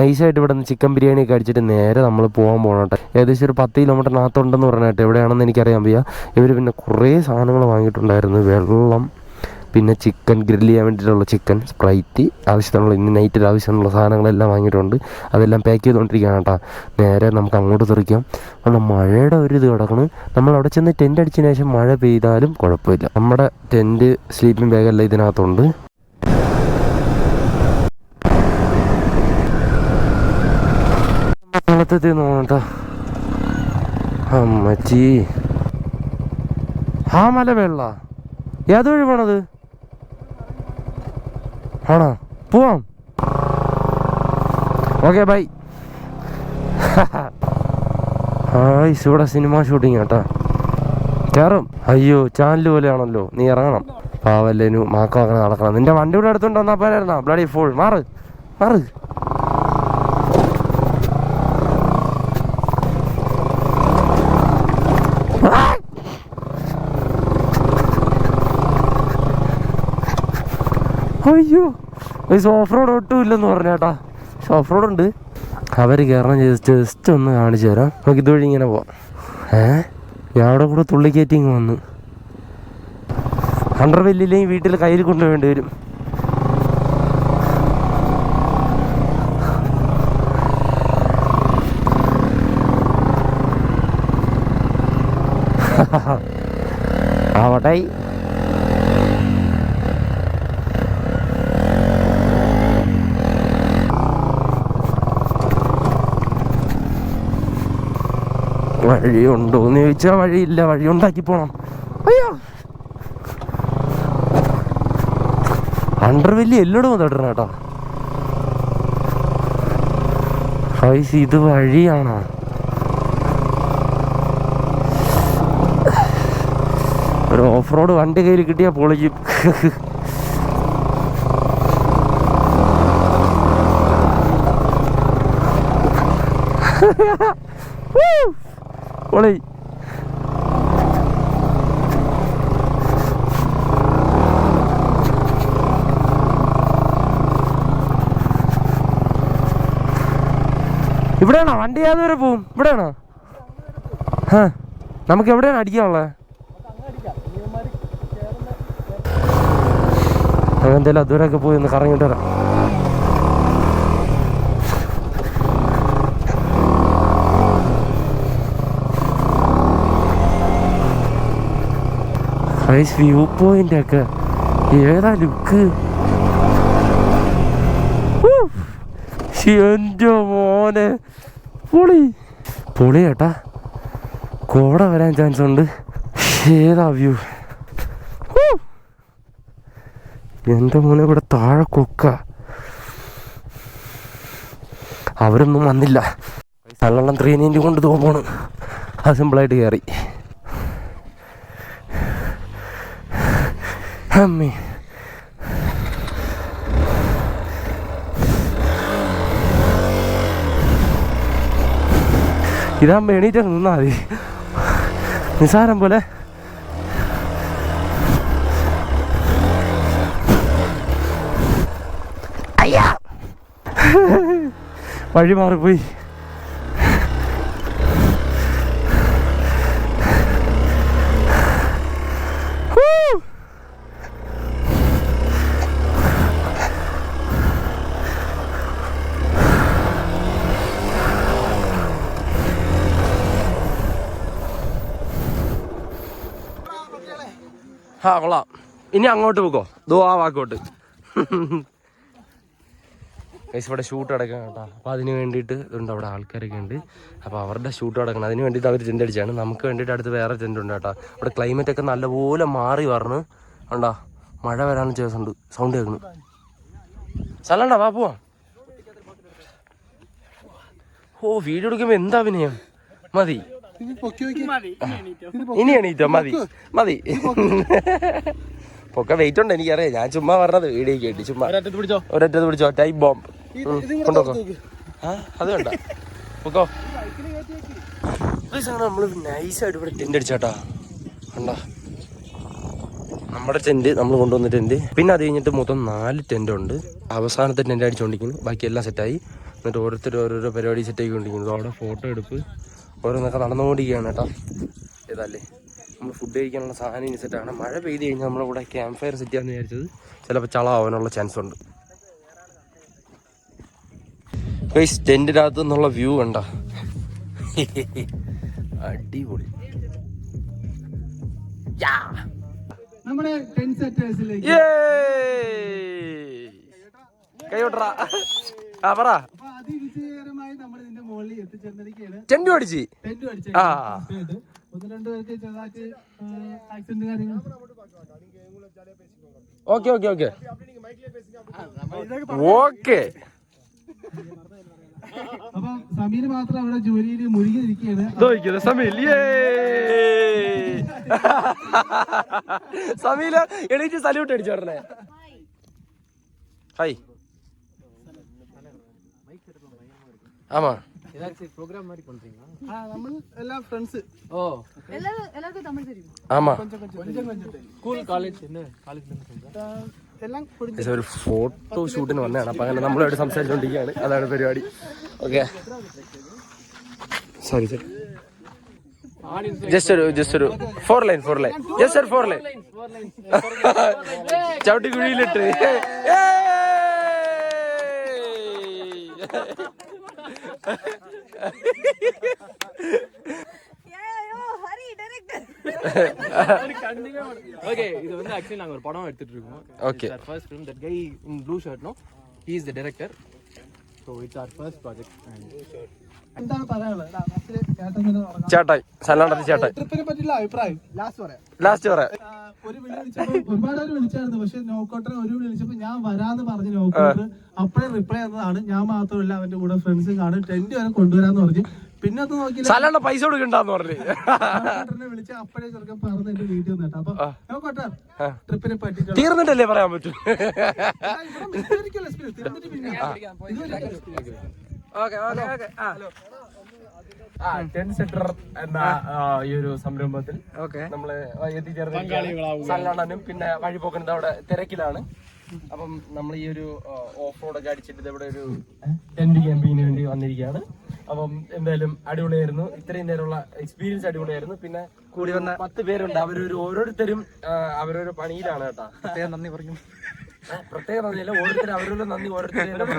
നൈസായിട്ട് ഇവിടെ നിന്ന് ചിക്കൻ ബിരിയാണി ഒക്കെ അടിച്ചിട്ട് നേരെ നമ്മൾ പോകാൻ പോകണം കേട്ടോ. ഏകദേശം ഒരു പത്ത് കിലോമീറ്ററിനകത്തുണ്ടെന്ന് പറഞ്ഞിട്ട് എവിടെയാണെന്ന് എനിക്കറിയാൻ വയ്യ. ഇവർ പിന്നെ കുറേ സാധനങ്ങൾ വാങ്ങിയിട്ടുണ്ടായിരുന്നു. വെള്ളം. പിന്നെ ചിക്കൻ ഗ്രില്ല് ചെയ്യാൻ വേണ്ടിയിട്ടുള്ള ചിക്കൻ സ്പ്രൈറ്റ് ആവശ്യത്തിനുള്ള ഇന്ന് നൈറ്റിൽ ആവശ്യമുള്ള സാധനങ്ങളെല്ലാം വാങ്ങിയിട്ടുണ്ട്. അതെല്ലാം പാക്ക് ചെയ്തുകൊണ്ടിരിക്കുകയാണ് കേട്ടോ നേരെ നമുക്ക് അങ്ങോട്ട് തെറിക്കാം. കാരണം മഴയുടെ ഒരു ഇത് കിടക്കണം. നമ്മൾ അവിടെ ചെന്ന് ടെന്റ് അടിച്ചതിന് ശേഷം മഴ പെയ്താലും കുഴപ്പമില്ല. നമ്മുടെ ടെന്റ് സ്ലീപ്പിംഗ് ബാഗെല്ലാം ഇതിനകത്തുണ്ട്. അമ്മച്ചി. ആ മല വെള്ള ഏത് വഴി പോണത് ആണോ? പോവാം. Okay bye. <laughs> ആയിസ് ഇവിടെ സിനിമ ഷൂട്ടിങ് കേട്ടോ. കയറും അയ്യോ ചാനൽ പോലെയാണല്ലോ. നീ ഇറങ്ങണം. പാവല്ലേനു മാക്കളങ്ങനെ നടക്കണം. നിന്റെ വണ്ടി ഇവിടെ എടുത്തോണ്ട് വന്നാ പോരായിരുന്നാ? ബ്ലഡി ഫുൾ മാറ്. മാറ്. അയ്യോ. ഓഫ് റോഡ് ഒട്ടും ഇല്ലെന്ന് പറഞ്ഞേട്ടാ ഓഫ് റോഡ് ഉണ്ട് അവർ കയറണം ജസ്റ്റ് ജസ്റ്റ് ഒന്ന് കാണിച്ചു തരാം. നമുക്ക് ഇതുവഴി ഇങ്ങനെ പോവാം. ഏ? ഞാൻ അവിടെ കൂടെ തുള്ളിക്കയറ്റിങ് വന്ന്. ഹൺഡ്രഡ് വെല്ലില്ലെങ്കിൽ വീട്ടിൽ കയ്യിൽ കൊണ്ടുപോകേണ്ടി വരും. <laughs> ആവട്ടെ. വഴിയുണ്ടോ എന്ന് ചോദിച്ചാൽ വഴിയില്ല വഴി ഉണ്ടാക്കി പോണം. അയ്യോ. അണ്ടർവെല്ലി എല്ലോടും തടരണം കേട്ടോ. ഹൈസ് ഇത് വഴിയാണോ? ഒരു ഓഫ് റോഡ് വണ്ടി കയ്യിൽ കിട്ടിയാൽ പൊളിക്കും. <laughs> Woo! പൊളി. ഇവിടെയാണോ? വണ്ടി യാതൊരു പോവും? ഇവിടെയാണോ? നമുക്ക് എവിടെയാണ് അടിക്കാനുള്ളത് നമുക്ക് എന്തായാലും അതുവരെയൊക്കെ പോയി ഒന്ന് കറങ്ങിട്ട് വരാം. വ്യൂ പോയിന്റ് ഒക്കെ ഏതാ ലുക്ക് എന്റെ മോനെ. പൊളി. പൊളി ചേട്ടാ കോട വരാൻ ചാൻസ് ഉണ്ട്. ഏതാ വ്യൂ എന്റെ മോനെ ഇവിടെ താഴെ കൊക്ക. അവരൊന്നും വന്നില്ല. തള്ളണം ത്രീ നയന്റി കൊണ്ട് തോന്നാണ് അത് സിമ്പിളായിട്ട് കയറി അമ്മേ. ഇതാകുമ്പോൾ എണീറ്റ് നിന്നാ മതി. നിസാരം പോലെ. വഴി മാറിപ്പോയി ഹൂ. ആ കൊള്ളാം ഇനി അങ്ങോട്ട് പോക്കോ. ദോ ആ വാക്കോട്ട്. ഗൈസ് ഇവിടെ ഷൂട്ട് അടക്കണം കേട്ടോ. അപ്പോൾ അതിന് വേണ്ടിയിട്ട് ഇതുണ്ട് അവിടെ ആൾക്കാരൊക്കെ ഉണ്ട്. അപ്പോൾ അവരുടെ ഷൂട്ട് അടക്കണം അതിന് വേണ്ടിയിട്ട് അവർ ടെന്റ് അടിച്ചാണ്. നമുക്ക് വേണ്ടിയിട്ട് അടുത്ത് വേറെ ടെന്റ് ഉണ്ട് കേട്ടോ. ഇവിടെ ക്ലൈമറ്റ് ഒക്കെ നല്ലപോലെ മാറി പറഞ്ഞു ഉണ്ടോ മഴ വരാനുള്ള ചേസ് ഉണ്ട് സൗണ്ട് കേൾക്കുന്നു. സ്ഥലമുണ്ടോ? വാ പോവാ. ഓ വീഡിയോ എടുക്കുമ്പോൾ എന്താ അഭിനയം? മതി. ഇനി എണീറ്റോ? മതി. മതി. പൊക്ക വെയിറ്റ് ഉണ്ട് എനിക്കറിയാം. ഞാൻ ചുമ്മാ പറഞ്ഞത് വീഡിയോ കേട്ടി ചുമ്മാ. ഒരറ്റത്ത് ഒരൊറ്റത് പിടിച്ചോ ടൈപ്പ് ബോംബ്. കൊണ്ടുപോക്കോ. ആ അത് വേണ്ട. പൊക്കോ. നമ്മൾ നൈസായിട്ട് ഇവിടെ ടെന്റ് അടിച്ചാട്ടാ. കണ്ടാ? നമ്മുടെ ടെന്റ് നമ്മൾ കൊണ്ടുവന്ന ടെന്റ് പിന്നെ അത് കഴിഞ്ഞിട്ട് മൊത്തം നാല് ടെന്റ് ഉണ്ട്. അവസാനത്തെ ടെന്റ് അടിച്ചുകൊണ്ടിരിക്കുന്നു ബാക്കിയെല്ലാം സെറ്റായി എന്നിട്ട് ഓരോരുത്തർ ഓരോരോ പരിപാടി സെറ്റ് ആയിക്കൊണ്ടിരിക്കുന്നു. അവിടെ ഫോട്ടോ എടുപ്പ്. ഓരോന്നൊക്കെ നടന്നുകൊണ്ടിരിക്കുകയാണ് കേട്ടോ. ഏതല്ലേ നമ്മൾ ഫുഡ് കഴിക്കാനുള്ള സാധനം ഇനി സെറ്റാണ് മഴ പെയ്ത് കഴിഞ്ഞാൽ നമ്മളിവിടെ ക്യാമ്പ് ഫയർ സെറ്റ് ചെയ്യാമെന്ന് വിചാരിച്ചത്. ചിലപ്പോൾ ചള ആവാനുള്ള ചാൻസ് ഉണ്ട് ഗൈസ് ടെന്റിനകത്ത് നിന്നുള്ള വ്യൂ കണ്ട? അടിപൊളി. നമ്മുടെ ടെൻ സെറ്റേഴ്സിലേക്ക് ആ പറ. അപ്പൊ അതിവിജയകരമായി നമ്മൾ ഇതിന്റെ മുകളിൽ എത്തിച്ചേർന്നിരിക്കുകയാണ്. ചെണ്ടു അടിച്ച് ടെന്റ് അടിച്ചു ആ. ഒന്ന് രണ്ട് പേർക്ക് ചെറുതായിട്ട് ആക്സിഡന്റ് കാര്യങ്ങൾ ഓക്കെ ഓക്കെ ഓക്കെ. ഓക്കെ. അപ്പൊ സമീര് മാത്രം അവിടെ ജോലിയിൽ മുഴുകിയിരിക്കുകയാണ്. സമീൽ സമീല എണീറ്റ് സല്യൂട്ട് അടിച്ചു ഉടനെ. ഹായ്. ആമാ. ആ, നമ്മൾ എല്ലാ ഫ്രണ്ട്സ് எல்லாரும் எல்லாருக்கும் தமிழ் தெரியும் ആമാ സ്കൂൾ കോളേജ് എല്ലാം പൊടിഞ്ഞ് ഇത് ഒരു ഫോട്ടോ ഷൂട്ടിന് വന്നതാണ് അപ്പൊ അങ്ങനെ നമ്മളോട് സംസാരിച്ചുകൊണ്ടിരിക്കുകയാണ് അതാണ് പരിപാടി ഓക്കെ സോറി സോറി ജസ്റ്റ് ഒരു ജസ്റ്റ് ഒരു four line four line just ഒരു ഫോർ ലൈൻ ചവിട്ടി കുഴിയിലിട്ട് ஐயோ ஹரி டைரக்டர் <laughs> ஓகே இது வந்து ஆக்சுவலி நாங்க ஒரு படம் எடுத்துட்டு இருக்கோம். Okay first film that blue shirt is the first project എന്താണ് പറയാനുള്ളത്? ചേട്ടായി സലാണ്ടത്തി ചേട്ടായി. ട്രിപ്പിനെ പറ്റിയുള്ള അഭിപ്രായം. ലാസ്റ്റ് പറയാം. ലാസ്റ്റ് പറയാം. ഒരു വിളി വിളിച്ചപ്പോൾ ഒരുപാട് പേര് വിളിച്ചായിരുന്നു പക്ഷെ നോക്കോട്ടറെ ഒരു വിളി വിളിച്ചപ്പോ ഞാൻ വരാന്ന് പറഞ്ഞ് നോക്കോട്ടർ അപ്പഴേ റിപ്ലൈ തന്നതാണ്. ഞാൻ മാത്രമല്ല അവന്റെ കൂടെ ഫ്രണ്ട്സും കാണും. ടെന്റ് വരെ കൊണ്ടുവരാന്ന് പറഞ്ഞു. പിന്നെ അത് നോക്കിയില്ല. സലാണ്ട പൈസ കൊടുക്കണ്ടെന്ന് പറഞ്ഞു. വിളിച്ച അപ്പഴേ ചെറുക്കൻ പറഞ്ഞ എന്റെ വീട്ടിൽ വന്നിട്ട് അപ്പൊ നോക്കോട്ടെ ട്രിപ്പിനെ പറ്റി തീർന്നിട്ടല്ലേ പറയാൻ പറ്റൂ? ടെൻ സെറ്റർ എന്ന ഈ ഒരു സംരംഭത്തിൽ നമ്മൾ എത്തിച്ചേർന്ന സല്ലണനും പിന്നെ വഴിപോക്കനും അവിടെ തിരക്കിലാണ്. അപ്പം നമ്മൾ ഈ ഒരു ഓഫ് റോഡ് ഒക്കെ അടിച്ചിട്ട് ഇവിടെ ഒരു ടെന്റ് ക്യാമ്പിങ്ങിന് വേണ്ടി വന്നിരിക്കുകയാണ്. അപ്പം എന്തായാലും അടിപൊളിയായിരുന്നു. ഇത്രയും നേരമുള്ള എക്സ്പീരിയൻസ് അടിപൊളിയായിരുന്നു. പിന്നെ കൂടി വന്ന പത്ത് പേരുണ്ട്. അവരൊരു ഓരോരുത്തരും അവരോരോ അവരൊരു പണിയിലാണ് കേട്ടാ. നന്ദി പറഞ്ഞു ഏ, പ്രത്യേക നന്ദിയല്ല ഓരോരുത്തരും അവരുടെ നന്ദി ഓരോരുത്തരും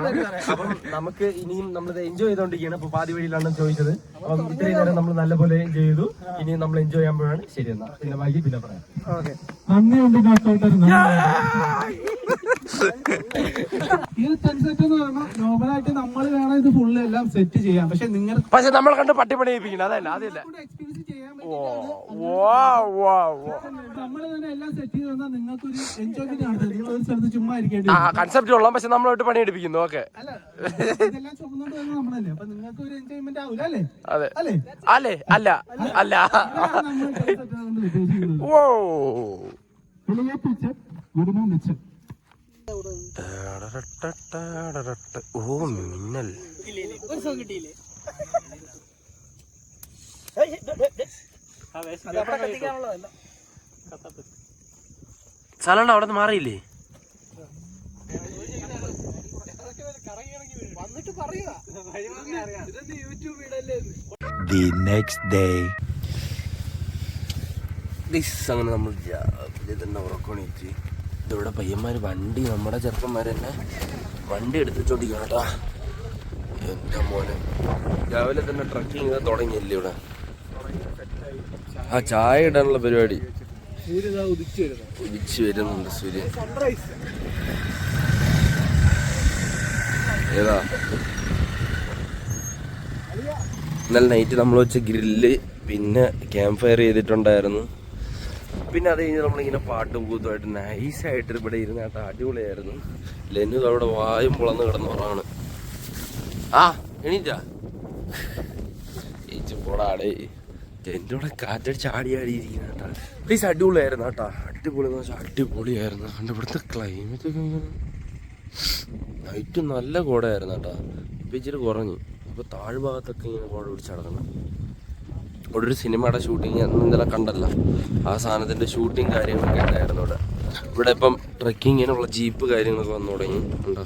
അപ്പം നമുക്ക് ഇനിയും നമ്മൾ എൻജോയ് ചെയ്തോണ്ടിരിക്കുകയാണ്. അപ്പൊ പാതി വഴിയിലാണ് ചോദിച്ചത്. അപ്പം ഇത്രയും നേരം നമ്മൾ നല്ലപോലെ എൻജോയ് ചെയ്തു. ഇനിയും നമ്മൾ എൻജോയ് ചെയ്യുമ്പോഴാണ് ശരി എന്നാ. പിന്നെ വൈകി പിന്നെ പറയാം. നന്ദിയുണ്ട് ഈ സെറ്റ് എന്ന് പറയുമ്പോൾ നോർമലായിട്ട് നമ്മൾ വേണം ഇത് ഫുള്ള് എല്ലാം സെറ്റ് ചെയ്യാം പക്ഷെ നിങ്ങൾ പക്ഷെ നമ്മൾ കണ്ട് പട്ടിപ്പണി ചെയ്യിപ്പിക്കണം അതല്ല അതല്ല. എക്സ്പീരിയൻസ് ചെയ്യാൻ വാ വാ വാ. നമ്മൾ തന്നെ എല്ലാം സെറ്റ് ചെയ്ത് തന്നാൽ എൻജോയ്മെന്റ് ആണ് നിങ്ങൾ ഒരു സ്ഥലത്ത് ചുമ്മാ ആ കൺസെപ്റ്റ് ഉള്ള പക്ഷെ നമ്മളോട്ട് പണി എടുപ്പിക്കുന്നു ഓക്കെ. അല്ല ഇതെല്ലാം അല്ല? അല്ല? നമ്മളല്ലേ ഓ നിങ്ങൾക്ക് ഒരു അല്ലേ അതെ അല്ലേ അല്ലേ അല്ല അല്ല ഇതാണ് നമ്മൾ concept കൊണ്ട് ഉദ്ദേശിക്കുന്നത് ഓ വിളിയെ പിച്ച് വിടുന്ന മിച്ചം സ്ഥലം അവിടെ നിന്ന് മാറിയില്ലേ? അങ്ങനെ നമ്മൾ രാവിലെ തന്നെ ഉറക്കണിച്ച് ഇവിടെ പയ്യന്മാര് വണ്ടി നമ്മുടെ ചെറുപ്പന്മാര് തന്നെ വണ്ടി എടുത്തിട്ടോണ്ടിരിക്കണം കേട്ടാ. എന്റെ മോനെ. രാവിലെ തന്നെ ട്രക്കിങ് തുടങ്ങിയല്ലേ ഇവിടെ? ആ ചായ ഇടാനുള്ള പരിപാടി. ഉദിച്ചു വരുന്നുണ്ട് സൂര്യൻ. ഏതാ? ഇന്നലെ നൈറ്റ് നമ്മൾ വെച്ച ഗ്രില്ല് പിന്നെ ക്യാമ്പ് ഫയർ ചെയ്തിട്ടുണ്ടായിരുന്നു. പിന്നെ അത് കഴിഞ്ഞ് നമ്മളിങ്ങനെ പാട്ടും കൂത്തുമായിട്ട് നൈസായിട്ട് ഇവിടെ ഇരുന്ന് കേട്ടോ അടിപൊളിയായിരുന്നു. ലെനു അവിടെ വായും പുളന്ന് കിടന്ന് ഉറങ്ങാണ്. ആ എണീറ്റാ? ചേച്ചി പോടാടേ എന്റെ കൂടെ കാറ്റടിച്ച് ആടി ആടി കേട്ടോ പ്ലീസ് അടിപൊളിയായിരുന്നു കേട്ടോ. അടിപൊളി എന്ന് വെച്ചാൽ അടിപൊളിയായിരുന്നു. കണ്ട് ഇവിടുത്തെ ക്ലൈമറ്റ് ഒക്കെ ഇങ്ങനെ. നൈറ്റ് നല്ല കോടയായിരുന്നു കേട്ടോ. ഇപ്പം ഇച്ചിരി കുറഞ്ഞു. ഇപ്പൊ താഴ്ഭാഗത്തൊക്കെ ഇങ്ങനെ കോട പിടിച്ച് നടക്കണം. ഇവിടെ ഒരു സിനിമയുടെ ഷൂട്ടിങ് ഇന്നലെ കണ്ടല്ല. ആ സാധനത്തിന്റെ ഷൂട്ടിങ് കാര്യങ്ങളൊക്കെ ഉണ്ടായിരുന്നു ഇവിടെ ഇവിടെ ഇപ്പം ട്രക്കിങ്ങിനുള്ള ജീപ്പ് കാര്യങ്ങളൊക്കെ വന്നു തുടങ്ങി. ഉണ്ടോ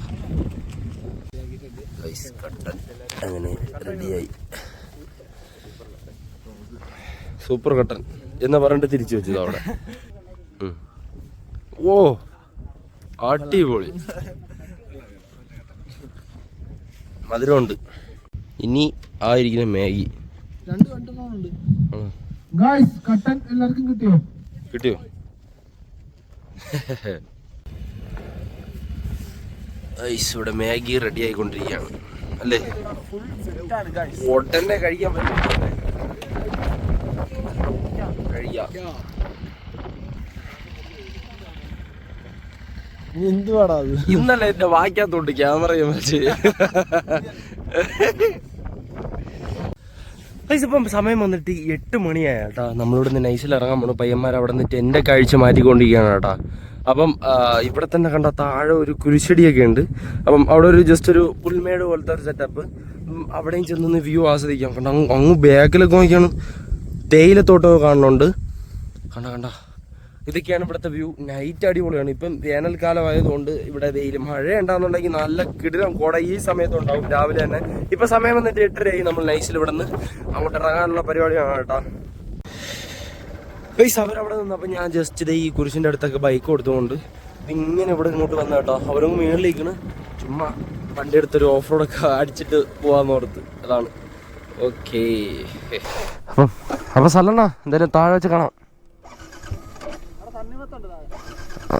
അങ്ങനെ റെഡിയായി സൂപ്പർ കട്ടൻ എന്ന് പറഞ്ഞിട്ട് തിരിച്ചു വെച്ചത് അവിടെ. ഓ അടിപൊളി. മധുരമുണ്ട്. ഇനി ആയിരിക്കുന്ന മാഗി. എല്ലാവർക്കും കിട്ടിയോ? കിട്ടിയോ? ഐസ് ഇവിടെ മാഗി റെഡി ആയിക്കൊണ്ടിരിക്കുകയാണ്. അല്ലേ? ഉടനെ കഴിക്കാൻ പറ്റും. എന്തുവാടാ അത്? ഇന്നലെ എന്റെ വായിക്കാത്തോണ്ട് ക്യാമറയും വെച്ച്. ഇപ്പം സമയം വന്നിട്ട് എട്ട് മണിയായ കേട്ടാ നമ്മളിവിടെ നിന്ന് നൈസിൽ ഇറങ്ങാൻ പോണു. പയ്യന്മാർ അവിടെ നിന്ന് ടെന്റെ കാഴ്ച മാറ്റിക്കൊണ്ടിരിക്കുകയാണ് കേട്ടാ. അപ്പം ഇവിടെ തന്നെ കണ്ട താഴെ ഒരു കുരിശടിയൊക്കെ ഉണ്ട്. അപ്പം അവിടെ ഒരു ജസ്റ്റ് ഒരു പുൽമേട് പോലത്തെ ഒരു സെറ്റപ്പ് അവിടെയും ചെന്നൊന്ന് വ്യൂ ആസ്വദിക്കാം. കണ്ട അങ്ങ് അങ്ങ് ബാക്കിലൊക്കെ നോക്കിയാണ്. തേയിലത്തോട്ടമൊക്കെ കാണുന്നുണ്ട്. കണ്ട കണ്ട. ഇതൊക്കെയാണ് ഇവിടുത്തെ വ്യൂ. നൈറ്റ് അടിപൊളിയാണ്. ഇപ്പം വേനൽക്കാലം ആയതുകൊണ്ട് ഇവിടെ വെയിൽ മഴ ഉണ്ടാകുന്നുണ്ടെങ്കിൽ നല്ല കിടിലം കുട ഈ സമയത്തുണ്ടാവും. രാവിലെ തന്നെ. ഇപ്പൊ സമയം വന്നിട്ട് എട്ടരയായി നമ്മൾ നൈസിൽ ഇവിടെ നിന്ന് അങ്ങോട്ട് ഇറങ്ങാനുള്ള പരിപാടിയാണ് കേട്ടോ. പൈസ അവരവിടെ നിന്നപ്പോൾ ഞാൻ ജസ്റ്റ് ഈ കുരിശിന്റെ അടുത്തൊക്കെ ബൈക്ക് കൊടുത്തുകൊണ്ട് ഇങ്ങനെ ഇവിടെ ഇങ്ങോട്ട് വന്ന കേട്ടോ. അവരും മേളിലേക്കാണ് ചുമ്മാ വണ്ടി എടുത്തൊരു ഓഫ് റോഡൊക്കെ അടിച്ചിട്ട് പോവാന്ന് ഓർത്ത്. അതാണ്. ഓക്കേ. അപ്പം അപ്പം സ്ഥലണ്ണ എന്തായാലും താഴെ വെച്ച് കാണാം.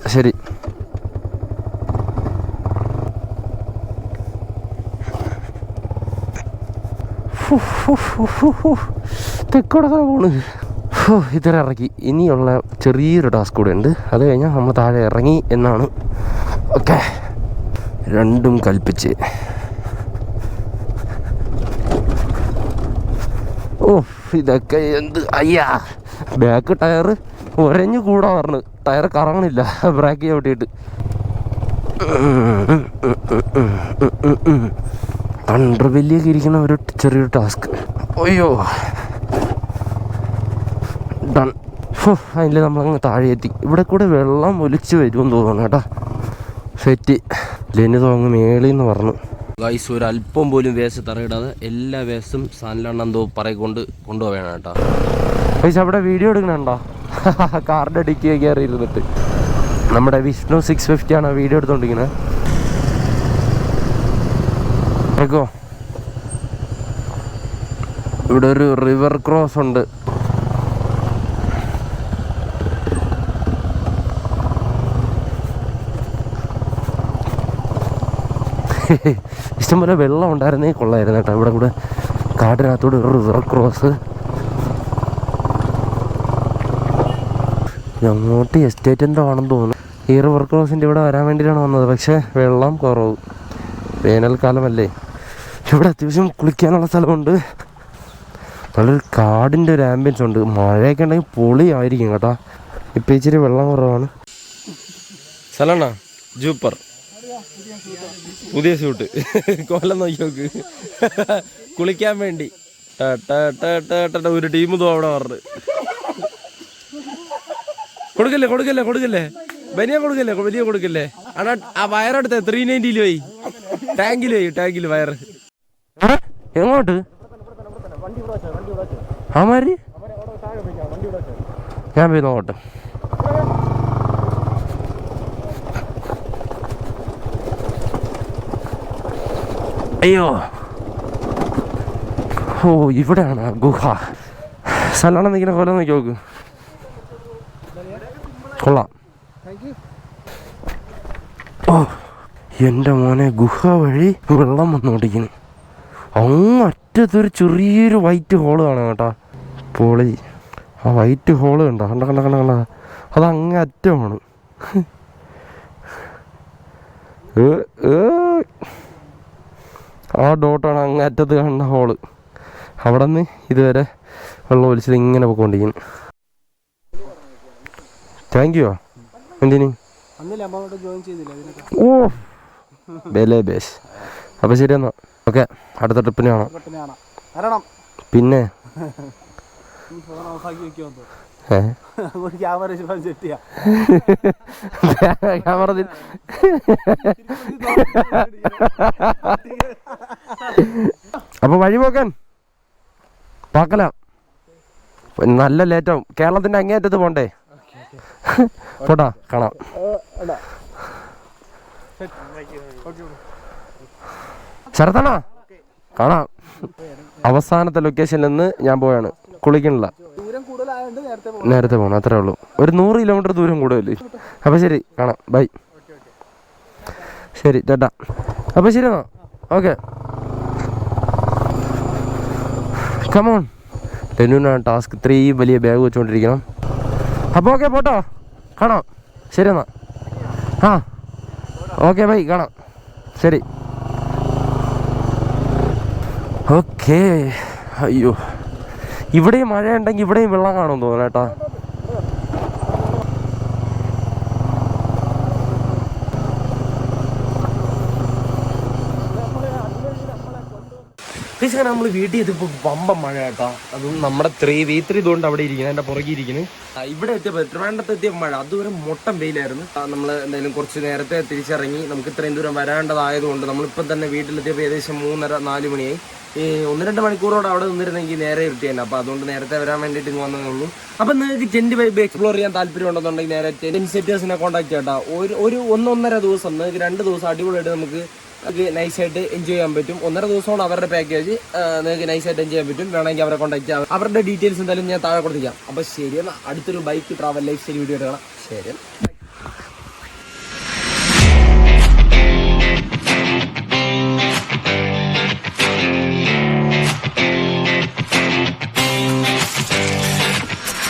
ശരി. തെക്കോടൊക്കെ പോണ്. ഇതുവരെ ഇറക്കി. ഇനിയുള്ള ചെറിയൊരു ടാസ്ക് കൂടെ ഉണ്ട്. അത് കഴിഞ്ഞാൽ നമ്മൾ താഴെ ഇറങ്ങി എന്നാണ്. ഓക്കെ. രണ്ടും കൽപ്പിച്ച്. ഓ ഇതൊക്കെ എന്ത്? അയ്യാ ബാക്ക് ടയർ ഒരഞ്ഞു കൂടാ പറഞ്ഞു. ടയർ കറങ്ങണില്ല ബ്രേക്ക് ചവിട്ടിയിട്ട് തണ്ടർ വലിയൊക്കെ ഇരിക്കുന്ന ഒരു ചെറിയൊരു ടാസ്ക് അയ്യോ. ഡൺ അതിൽ നമ്മളങ്ങ് താഴെ എത്തി ഇവിടെ കൂടെ വെള്ളം ഒലിച്ച് വരുമെന്ന് തോന്നുന്നു കേട്ടാ. സെറ്റ് ലെനിതോ തോങ്ങ് മേളിൽ എന്ന് പറഞ്ഞു. ഗൈസ് ഒരു അല്പം പോലും വേസ്റ്റ് തറയിടാതെ എല്ലാ വേസ്റ്റും സാനിലാണ് എന്തോ പറയിക്കൊണ്ട് കൊണ്ടുപോവേണം കേട്ടോ. ഗൈസ് അവിടെ വീഡിയോ എടുക്കണുണ്ടോ? <laughs> കാറിന്റെ ഡിക്കി കയറി ഇരുന്നിട്ട്. നമ്മുടെ വിഷ്ണു സിക്സ് ഫിഫ്റ്റി ആണ് വീഡിയോ എടുത്തോണ്ടിരിക്കുന്നത് കേക്കോ? ഇവിടെ ഒരു റിവർ ക്രോസ് ഉണ്ട്. <laughs> ഇഷ്ടംപോലെ വെള്ളം ഉണ്ടായിരുന്നേ കൊള്ളായിരുന്നു കേട്ടോ. ഇവിടെ കൂടെ കാടിനകത്തൂടെ ഒരു റിവർ ക്രോസ് അങ്ങോട്ട് എസ്റ്റേറ്റ് എന്തോ ആണെന്ന് തോന്നുന്നു. ഈ റിവർ ക്രോസിന്റെ ഇവിടെ വരാൻ വേണ്ടിയിട്ടാണ് വന്നത്. പക്ഷേ വെള്ളം കുറവ്. വേനൽക്കാലമല്ലേ. ഇവിടെ അത്യാവശ്യം കുളിക്കാനുള്ള സ്ഥലമുണ്ട്. നല്ലൊരു കാടിന്റെ ഒരു ആംബിയൻസ് ഉണ്ട്. മഴയൊക്കെ ഉണ്ടെങ്കിൽ പൊളിയായിരിക്കും കേട്ടോ. ഇപ്പം ഇച്ചിരി വെള്ളം കുറവാണ്. സ്ഥലമാണോ ജൂപ്പർ. പുതിയ സ്യൂട്ട്. കൊല്ലം നോക്കി നോക്ക്. കുളിക്കാൻ വേണ്ടി. ഒരു ടീം തോ അവിടെ പറഞ്ഞു കൊടുക്കല്ലേ കൊടുക്കല്ലേ കൊടുക്കല്ലേ? വലിയ കൊടുക്കല്ലേ വലിയ കൊടുക്കല്ലേ? ആ ആ വയറെടുത്ത ത്രീ നയന്റിയിൽ പോയി. ടാങ്കിൽ പോയി ടാങ്കിൽ വയർ എങ്ങോട്ട്? ആമാരി ഞാൻ പോയി നോക്കട്ടെ. അയ്യോ. ഓ ഇവിടെയാണ് ഗുഹ. സ്ഥലമാണ് നിൽക്കുന്ന കൊല്ലം നോക്കി നോക്ക്. കൊള്ളാം. ഓ എന്റെ മോനെ ഗുഹ വഴി വെള്ളം വന്നുകൊണ്ടിരിക്കുന്നു അങ്ങ് അറ്റത്തൊരു ചെറിയൊരു വൈറ്റ് ഹോൾ കാണാം കേട്ടാ. പൊളി ആ വൈറ്റ് ഹോൾ കണ്ട? കണ്ട കണ്ട കണ്ട കണ്ട? അത് അറ്റമാണ്. ഏ, ഏ. ആ ഡോട്ടാണ് അങ്ങ് അറ്റത്ത് കാണുന്ന ഹോൾ. അവിടെ നിന്ന് ഇതുവരെ വെള്ളം ഒലിച്ചത് ഇങ്ങനെ പോയിക്കൊണ്ടിരിക്കുന്നു താങ്ക് യു എന്തിന്? ഓ. ബേലേ ബേസ്. അപ്പോൾ ശരി എന്നാ. ഓക്കെ. അടുത്ത ട്രിപ്പിന് കാണാം. പിന്നെ? ക്യാമറ <laughs> ക്യാമറ <laughs> അപ്പൊ വഴി പോക്കാൻ പാക്കല നല്ല ലേറ്റാവും. കേരളത്തിന്റെ അങ്ങേയറ്റത്ത് പോണ്ടേ? പോട്ടാ കാണാം. ശരത്തണാ കാണാം. അവസാനത്തെ ലൊക്കേഷനിൽ നിന്ന് ഞാൻ പോവാണ്. കുളിക്കണില്ല. നേരത്തെ പോകണം അത്രേ ഉള്ളൂ. ഒരു നൂറ് കിലോമീറ്റർ ദൂരം കൂടുതലേ. അപ്പൊ ശരി കാണാം. ബൈ. ശരി ചേട്ടാ അപ്പൊ ശരി എന്നാ. ഓക്കെ. കമോൺ ടെന്നൂനാണ് ടാസ്ക് ഇത്രയും വലിയ ബാഗ് വെച്ചുകൊണ്ടിരിക്കണം അപ്പോൾ ഓക്കെ പോട്ടോ. കാണാം. ശരി എന്നാ. ആ. ഓക്കെ ബൈ കാണാം. ശരി. ഓക്കേ അയ്യോ. ഇവിടെയും മഴ ഉണ്ടെങ്കിൽ ഇവിടെയും വെള്ളം കാണുമെന്ന് തോന്നുന്നു കേട്ടാ. ടീച്ചറെ നമ്മൾ വീട്ടിൽ എത്തിയപ്പോൾ വമ്പം മഴ കേട്ടോ. അതും നമ്മുടെ ത്രീ വി ത്രീ ഇതുകൊണ്ട് അവിടെ ഇരിക്കുന്നത് എന്റെ പുറകെ ഇരിക്കുന്നു. ഇവിടെ എത്തിയപ്പോൾ ട്രിവാൻഡത്ത് എത്തിയ മഴ? അതുവരെ മൊട്ടം വെയിലായിരുന്നു. നമ്മൾ എന്തായാലും കുറച്ച് നേരത്തെ തിരിച്ചിറങ്ങി. നമുക്ക് ഇത്രയും ദൂരം വരാണ്ടതായതുകൊണ്ട് നമ്മളിപ്പം തന്നെ വീട്ടിലെത്തിയപ്പോൾ ഏകദേശം മൂന്നര നാല് മണിയായി. ഈ ഒന്ന് രണ്ട് മണിക്കൂറോടെ അവിടെ നിന്നിരുന്നെങ്കിൽ നേരെ ഇരുട്ടിയല്ല അപ്പോൾ അതുകൊണ്ട് നേരത്തെ വരാൻ വേണ്ടിയിട്ട് ഇങ്ങ് വന്നതേ ഉള്ളൂ. അപ്പം നിങ്ങൾക്ക് ടെന്റ് വൈബ് എക്സ്പ്ലോർ ചെയ്യാൻ താല്പര്യം ഉണ്ടെന്നുണ്ടെങ്കിൽ നേരെ ടെന്റ് സെറ്റേഴ്സിനെ കോൺടാക്ട് ചെയ്യട്ടോ ഒരു ഒരു ഒന്നൊന്നര ദിവസം നിങ്ങൾക്ക് രണ്ട് ദിവസം അടിപൊളിയായിട്ട് നമുക്ക് നിങ്ങൾക്ക് നൈസായിട്ട് എൻജോയ് ചെയ്യാൻ പറ്റും. ഒന്നര ദിവസമാണ് അവരുടെ പാക്കേജ് നിങ്ങൾക്ക് നൈസായിട്ട് എൻജോയ് ചെയ്യാൻ പറ്റും. വേണമെങ്കിൽ അവരെ കോൺടാക്ട് ചെയ്യാം. അവരുടെ ഡീറ്റെയിൽസ് എന്തായാലും ഞാൻ താഴെ കൊടുത്തിരിക്കാം അപ്പോൾ എന്നാൽ അടുത്തൊരു ബൈക്ക് ട്രാവൽ ലൈഫ് ശരി വീഡിയോ എടുക്കണം ശരി